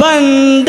बंद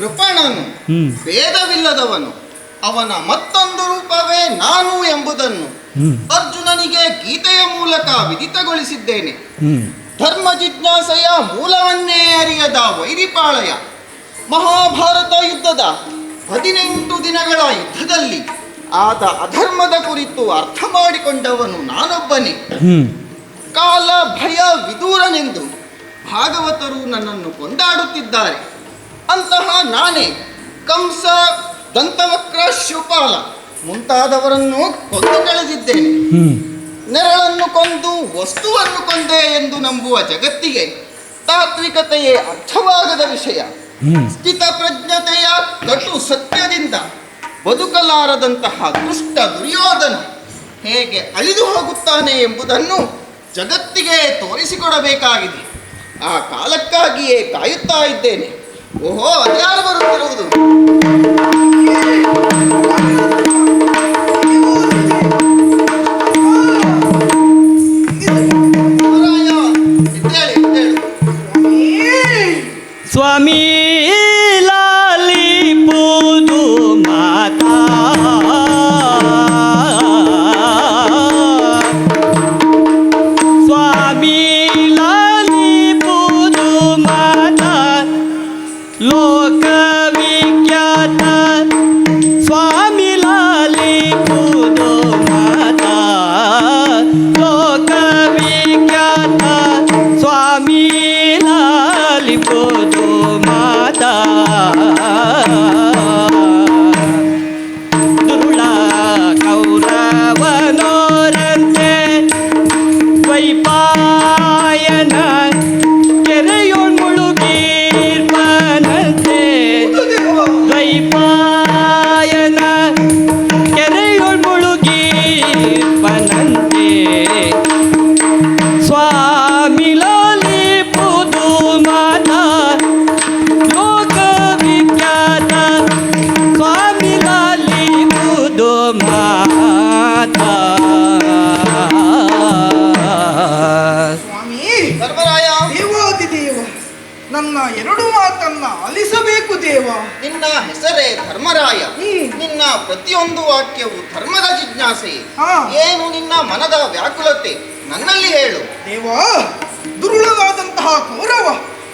ಕೃಪಣನು. ಭೇದವಿಲ್ಲದವನು. ಅವನ ಮತ್ತೊಂದು ರೂಪವೇ ನಾನು ಎಂಬುದನ್ನು. ಅರ್ಜುನನಿಗೆ ಗೀತೆಯ ಮೂಲಕ ವಿದಿತಗೊಳಿಸಿದ್ದೇನೆ ಧರ್ಮ ಜಿಜ್ಞಾಸೆಯ ಮೂಲವನ್ನೇ ಅರಿಯದ ವೈರಿಪಾಳಯ. ಮಹಾಭಾರತ ಯುದ್ಧದ ಹದಿನೆಂಟು ದಿನಗಳ ಯುದ್ಧದಲ್ಲಿ ಆದ ಅಧರ್ಮದ ಕುರಿತು ಅರ್ಥ ಮಾಡಿಕೊಂಡವನು ನಾನೊಬ್ಬನೇ. ಕಾಲ ಭಯ ವಿದೂರನೆಂದು ಭಾಗವತರು ನನ್ನನ್ನು ಕೊಂಡಾಡುತ್ತಿದ್ದಾರೆ. ಅಂತಹ ನಾನೇ ಕಂಸ ದಂತವಕ್ರ ಶಿವಪಾಲ ಮುಂತಾದವರನ್ನು ಕೊಂದು ಕಳೆದಿದ್ದೇನೆ. ನೆರಳನ್ನು ಕೊಂದು ವಸ್ತುವನ್ನು ಕೊಂದೆ ಎಂದು ನಂಬುವ ಜಗತ್ತಿಗೆ ತಾತ್ವಿಕತೆಯೇ ಅರ್ಥವಾಗದ ವಿಷಯ. ಸ್ಥಿತ ಸ್ಥಿತಪ್ರಜ್ಞತೆಯ ಕಟು ಸತ್ಯದಿಂದ ಬದುಕಲಾರದಂತಹ ದುಷ್ಟ ದುರ್ಯೋಧನ ಹೇಗೆ ಅಳಿದು ಹೋಗುತ್ತಾನೆ ಎಂಬುದನ್ನು ಜಗತ್ತಿಗೆ ತೋರಿಸಿಕೊಡಬೇಕಾಗಿದೆ. ಆ ಕಾಲಕ್ಕಾಗಿಯೇ ಕಾಯುತ್ತಾ ಇದ್ದೇನೆ. ಓಹೋ ಅದ್ಯಾರು ಪ್ರತಿಯೊಂದು ವಾಕ್ಯವು ಧರ್ಮದ ಜಿಜ್ಞಾಸೆ ಹಾ. ಏನು ನಿನ್ನ ಮನದ ವ್ಯಾಕುಲತೆ ನನ್ನಲ್ಲಿ ಹೇಳು ದೇವ ದುರುಳವಾದಂತಹ ಕೌರವ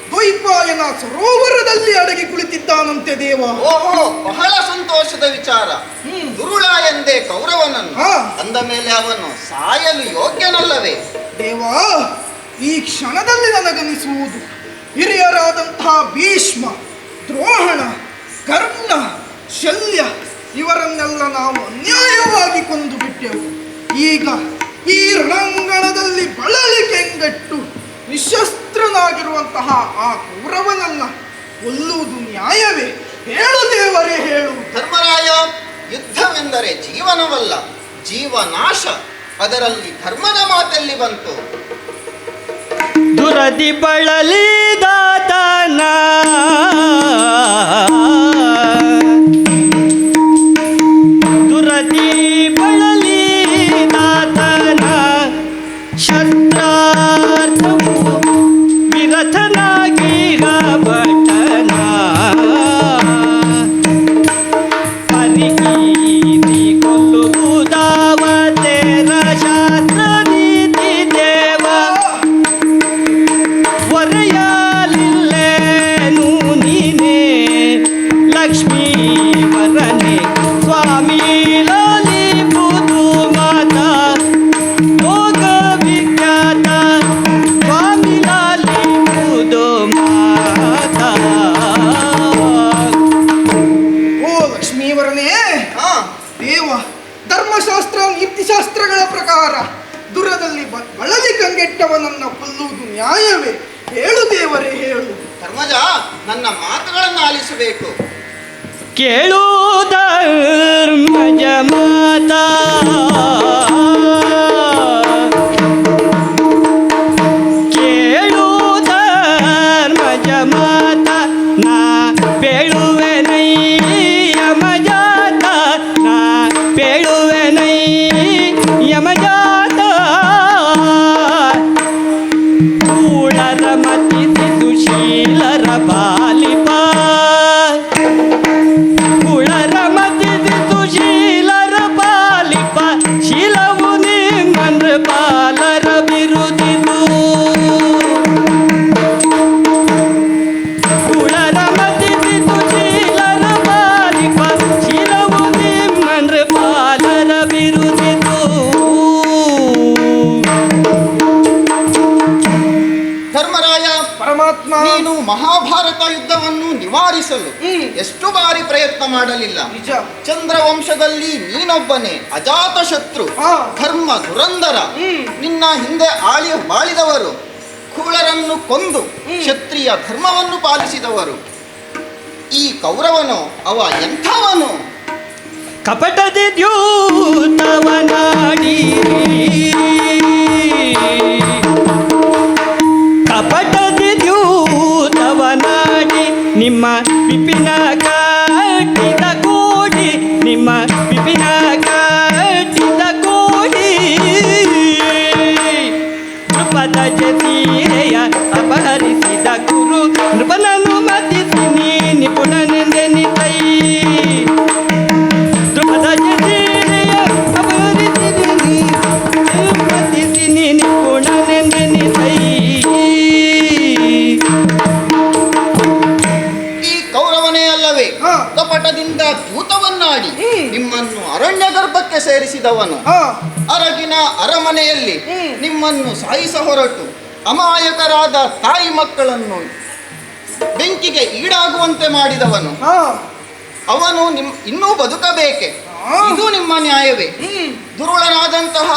ದ್ವೈಪಾಯನ ಸರೋವರದಲ್ಲಿ ಅಡಗಿ ಕುಳಿತಿದ್ದಾನಂತೆ ದೇವ ಓಹೋ ಬಹಳ ಸಂತೋಷದ ವಿಚಾರ ಹ್ಮ್. ದುರುಳ ಎಂದೇ ಕೌರವನನ್ನು ಹಾ. ಅಂದ ಮೇಲೆ ಅವನು ಸಾಯಲು ಯೋಗ್ಯನಲ್ಲವೇ ದೇವ ಈ ಕ್ಷಣದಲ್ಲಿ ನನಗನಿಸುವುದು ಹಿರಿಯರಾದಂತಹ ಭೀಷ್ಮ ದ್ರೋಹಣ ಕರ್ಣ ಶಲ್ಯ ಇವರನ್ನೆಲ್ಲ ನಾವು ಅನ್ಯಾಯವಾಗಿ ಕೊಂದು ಬಿಟ್ಟೆವು. ಈಗ ಈ ರಣಾಂಗಣದಲ್ಲಿ ಬಳಲಿ ಕೆಂಗಟ್ಟು ನಿಶಸ್ತ್ರನಾಗಿರುವಂತಹ ಆ ಕೌರವನನ್ನ ಕೊಲ್ಲುವುದು ನ್ಯಾಯವೇ? ಹೇಳು ದೇವರೇ ಹೇಳು. ಧರ್ಮರಾಯ ಯುದ್ಧವೆಂದರೆ ಜೀವನವಲ್ಲ ಜೀವನಾಶ. ಅದರಲ್ಲಿ ಧರ್ಮದ ಮಾತಲ್ಲಿ ಬಂತು. ದುರದಿ ಬಳಲಿದಾತನ ಪ್ರಕಾರ ದುರದಲ್ಲಿ ಬಳಲಿ ಕಂಗೆಟ್ಟವನನ್ನ ಕೊಲ್ಲುವುದು ನ್ಯಾಯವೇ? ಹೇಳು ದೇವರೇ ಹೇಳು. ಧರ್ಮಜ ನನ್ನ ಮಾತುಗಳನ್ನು ಆಲಿಸಬೇಕು. ಕೇಳುವುದರ್ಮಜ ಮಾತ. ಪರಮಾತ್ಮ ನೀನು ಮಹಾಭಾರತ ಯುದ್ಧವನ್ನು ನಿವಾರಿಸಲು ಎಷ್ಟು ಬಾರಿ ಪ್ರಯತ್ನ ಮಾಡಲಿಲ್ಲ. ನಿಜ. ಚಂದ್ರವಂಶದಲ್ಲಿ ನೀನೊಬ್ಬನೇ ಅಜಾತ ಶತ್ರು ಹಾ. ಧರ್ಮ ಸುರಂಧರ. ನಿನ್ನ ಹಿಂದೆ ಆಳಿ ಬಾಳಿದವರು ಕುಳರನ್ನು ಕೊಂದು. ಕ್ಷತ್ರಿಯ ಧರ್ಮವನ್ನು ಪಾಲಿಸಿದವರು. ಈ ಕೌರವನು ಅವ ಎಂಥವನು? ಕಪಟದಿ ದ್ಯೂತವನಾಡಿ ನಿಮ್ಮ ವಿಪಿನ ಸೇರಿಸಿದವನು. ಅರಗಿನ ಅರಮನೆಯಲ್ಲಿ. ನಿಮ್ಮನ್ನು ಸಾಯಿಸ ಹೊರಟು. ಅಮಾಯಕರಾದ ತಾಯಿ ಮಕ್ಕಳನ್ನು ಬೆಂಕಿಗೆ ಈಡಾಗುವಂತೆ ಮಾಡಿದವನು. ಅವನು ನಿಮ್ ಇನ್ನೂ ಬದುಕಬೇಕೆ. ಇದು ನಿಮ್ಮ ನ್ಯಾಯವೇ. ದುರುಳನಾದಂತಹ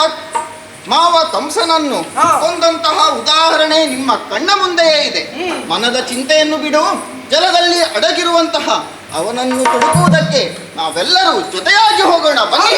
ಮಾವ ಕಂಸನನ್ನು. ಕೊಂದಂತಹ ಉದಾಹರಣೆ ನಿಮ್ಮ ಕಣ್ಣ ಮುಂದೆಯೇ ಇದೆ. ಮನದ ಚಿಂತೆಯನ್ನು ಬಿಡು. ಜಲದಲ್ಲಿ ಅಡಗಿರುವಂತಹ ಅವನನ್ನು ಹುಡುಕುವುದಕ್ಕೆ ನಾವೆಲ್ಲರೂ ಜೊತೆಯಾಗಿ ಹೋಗೋಣ ಬನ್ನಿ